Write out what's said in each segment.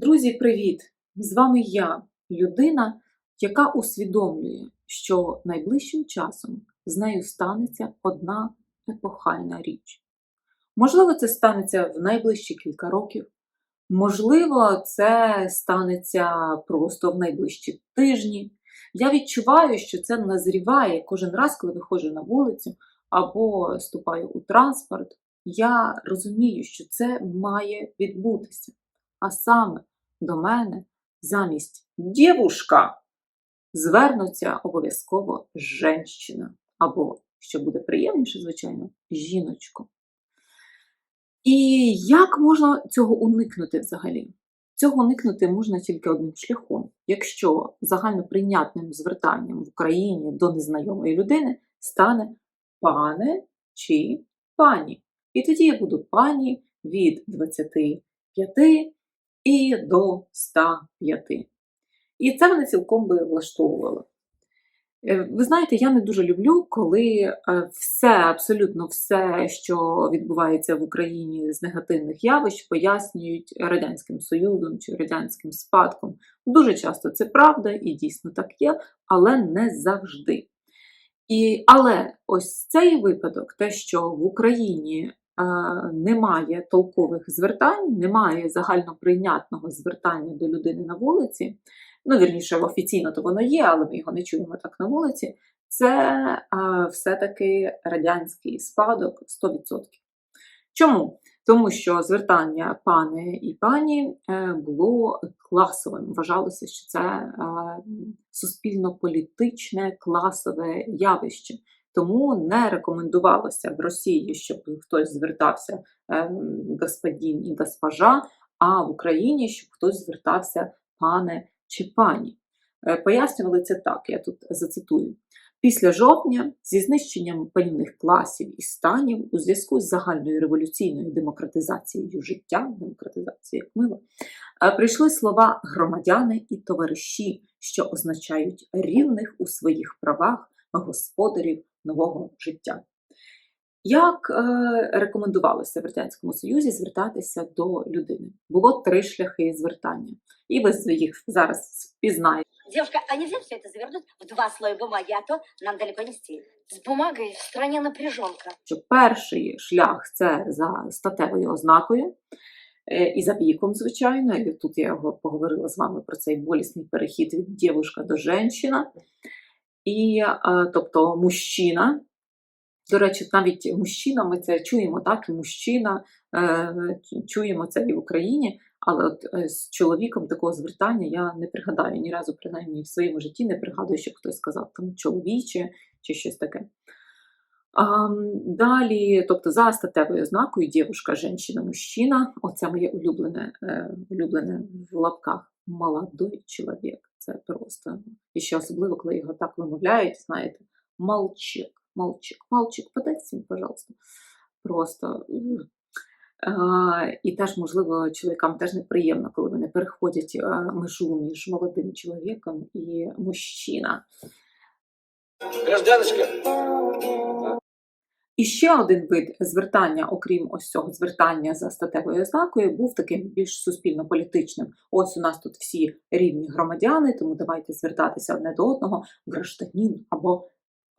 Друзі, привіт! З вами я, людина, яка усвідомлює, що найближчим часом з нею станеться одна епохальна річ. Можливо, це станеться в найближчі кілька років, можливо, це станеться просто в найближчі тижні. Я відчуваю, що це назріває кожен раз, коли виходжу на вулицю або ступаю у транспорт. Я розумію, що це має відбутися. А саме до мене замість дівушка звернуться обов'язково женщина. Або, що буде приємніше, звичайно, жіночко. І як можна цього уникнути взагалі? Цього уникнути можна тільки одним шляхом, якщо загальноприйнятним звертанням в Україні до незнайомої людини стане пане чи пані. І тоді я буду пані від 25 і до 105. І це мене цілком би влаштовувало. Е, Ви знаєте, я не дуже люблю, коли е, все, абсолютно все, що відбувається в Україні з негативних явищ, пояснюють Радянським Союзом чи радянським спадком. Дуже часто це правда і дійсно так є, але не завжди. І, Але ось цей випадок, те, що в Україні немає толкових звертань, немає загальноприйнятного звертання до людини на вулиці, ну, вірніше, офіційно то воно є, але ми його не чуємо так на вулиці, це все-таки радянський спадок 100%. Чому? Тому що звертання пане і пані е, було класовим. Вважалося, що це суспільно-політичне класове явище. Тому не рекомендувалося в Росії, щоб хтось звертався е, господин і госпожа, а в Україні, щоб хтось звертався пане чи пані. Е, Пояснювали це так, я тут зацитую. Після жовтня, зі знищенням панівних класів і станів, у зв'язку з загальною революційною демократизацією життя, демократизація як мило, е, прийшли слова громадяни і товариші, що означають рівних у своїх правах господарів нового життя. Як е, рекомендувалося в Радянському Союзі звертатися до людини? Було три шляхи звертання, і ви їх зараз впізнаєте. Девушка, а нельзя все это завернуть в два слоя бумаги, а то нам далеко нести. С бумагой в стране напряженка. що перший шлях це за статевою ознакою е, і за віком, звичайно. І тут я його поговорила з вами про цей болісний перехід від дівушка до женщина. І, е, тобто, мужчина. До речі, навіть мужчина, ми це чуємо, так, і мужчина, е, чуємо це і в Україні, але от е, з чоловіком такого звертання я не пригадаю ні разу, принаймні в своєму житті не пригадую, щоб хтось сказав там чоловіче чи щось таке. Далі, тобто за статевою ознакою дівушка, жінка, мужчина. Оце моє улюблене, улюблене в лапках молодой чоловік. Це просто. І ще особливо, коли його так вимовляють, знаєте, молчик, молчик, мальчик, подайте мені, пожалуйста. Просто. А, і теж, можливо, чоловікам теж неприємно, коли вони переходять межу між молодим чоловіком і мужчина. Гражданочка, І ще один вид звертання, окрім ось цього звертання за статевою ознакою, був таким більш суспільно-політичним. Ось у нас тут всі рівні громадяни, тому давайте звертатися одне до одного, гражданин або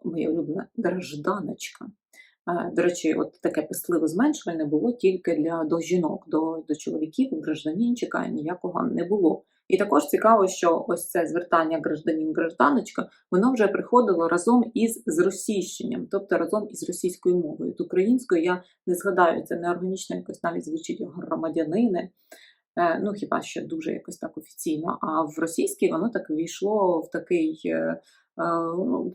моя улюблена гражданочка. Е, До речі, от таке писливо зменшувальне було тільки для до жінок, до, до чоловіків, гражданінчика ніякого не було. І також цікаво, що ось це звертання гражданин-гражданочка, воно вже приходило разом із зросійщенням, тобто разом із російською мовою. От українською я не згадаю, це неорганічно якось навіть звучить громадянини. Е, Ну, хіба що дуже якось так офіційно. А в російській воно так війшло в такий, е, е, ну,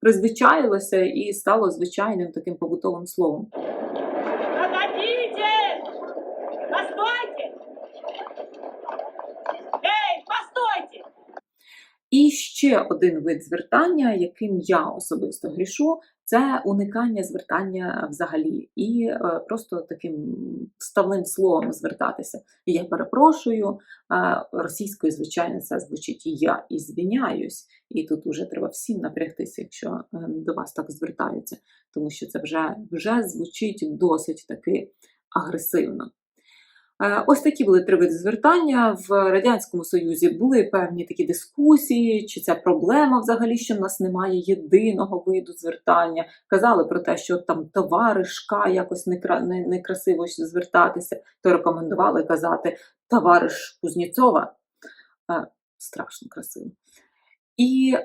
призвичаїлося і стало звичайним таким побутовим словом. Ще один вид звертання, яким я особисто грішу, це уникання звертання взагалі, і е, просто таким вставним словом звертатися. Я перепрошую, е, російською, звичайно, це звучить я і звіняюсь, і тут вже треба всім напрягтися, якщо е, до вас так звертаються, тому що це вже, вже звучить досить таки агресивно. Е, Ось такі були три види звертання. В Радянському Союзі були певні такі дискусії, чи це проблема взагалі, що в нас немає єдиного виду звертання. Казали про те, що там товаришка якось некрасиво звертатися, то рекомендували казати товариш Кузнєцова. Е, Страшно красиво. І, е,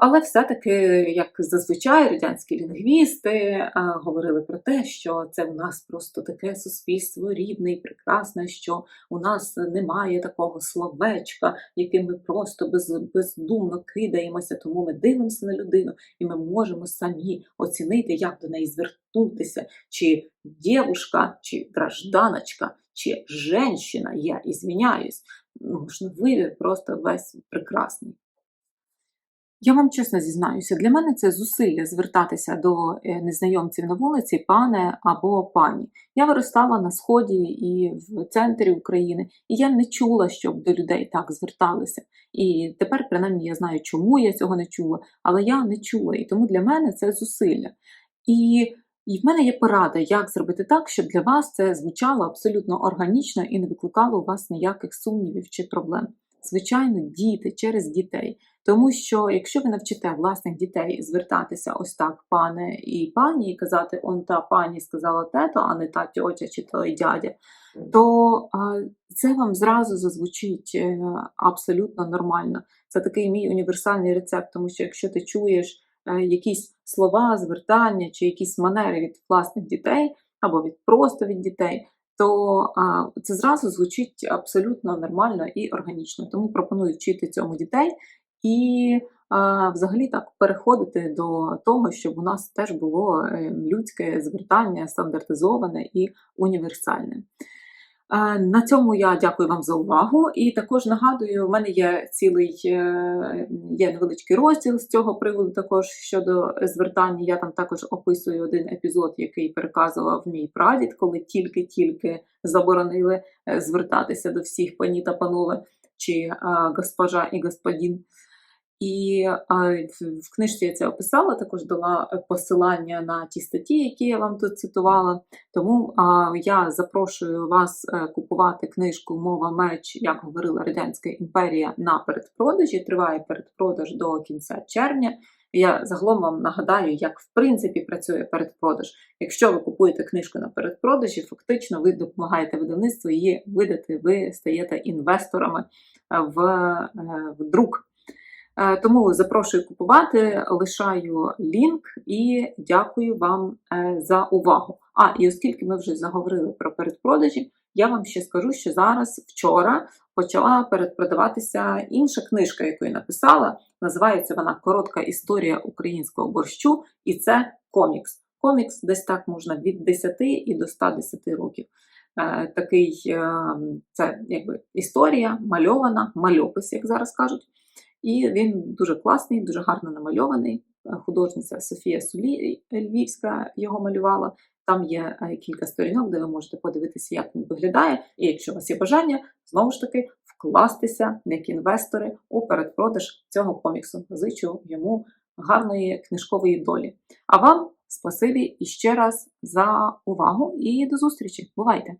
але все-таки, як зазвичай, радянські лінгвісти е, говорили про те, що це у нас просто таке суспільство рідне і прекрасне, що у нас немає такого словечка, яким ми просто без, бездумно кидаємося, тому ми дивимося на людину і ми можемо самі оцінити, як до неї звернутися, чи дівушка, чи гражданочка, чи женщина, я ізвиняюсь. Ну, ж, вибір просто весь прекрасний. Я вам чесно зізнаюся, для мене це зусилля звертатися до е, незнайомців на вулиці, пане або пані. Я виростала на сході і в центрі України, і я не чула, щоб до людей так зверталися. І тепер, принаймні, я знаю, чому я цього не чула, але я не чула, і тому для мене це зусилля. І, і в мене є порада, як зробити так, щоб для вас це звучало абсолютно органічно і не викликало у вас ніяких сумнівів чи проблем. Звичайно, діти через дітей. Тому що якщо ви навчите власних дітей звертатися ось так, пане і пані, і казати, он та пані сказала тето, а не та тьотя чи той дядя, то а, це вам зразу зазвучить е, абсолютно нормально. Це такий мій універсальний рецепт, тому що якщо ти чуєш е, якісь слова, звертання чи якісь манери від власних дітей або від просто від дітей, то це зразу звучить абсолютно нормально і органічно. Тому пропоную вчити цьому дітей і взагалі так переходити до того, щоб у нас теж було е, людське звертання стандартизоване і універсальне. На цьому я дякую вам за увагу. І також нагадую, в мене є цілий е, є невеличкий розділ з цього приводу, також щодо звертання. Я там також описую один епізод, який переказував мій прадід, коли тільки-тільки заборонили е, звертатися до всіх пані та панове, чи госпожа і господин. І в, книжці я це описала, також дала е, посилання на ті статті, які я вам тут цитувала. Тому я запрошую вас е, купувати книжку Мова меч, як говорила Радянська імперія на передпродажі. Триває передпродаж до кінця червня. Я загалом вам нагадаю, як в принципі працює передпродаж. Якщо ви купуєте книжку на передпродажі, фактично ви допомагаєте видавництву її видати, ви стаєте інвесторами е, в, в друк. Е, Тому запрошую купувати, лишаю лінк і дякую вам е, за увагу. А, і оскільки ми вже заговорили про передпродажі, я вам ще скажу, що зараз вчора почала передпродаватися інша книжка, яку я написала. Називається вона Коротка історія українського борщу, і це комікс. Комікс десь так можна від 10 і до 110 років. Е, Такий е, це якби історія мальована, мальопис, як зараз кажуть. І він дуже класний, дуже гарно намальований. Е, Художниця Софія Сулі Львівська його малювала. Там є е, кілька сторінок, де ви можете подивитися, як він виглядає. І якщо у вас є бажання, знову ж таки вкластися як інвестори у передпродаж цього коміксу. Зичу йому гарної книжкової долі. А вам спасибі і ще раз за увагу і до зустрічі. Бувайте!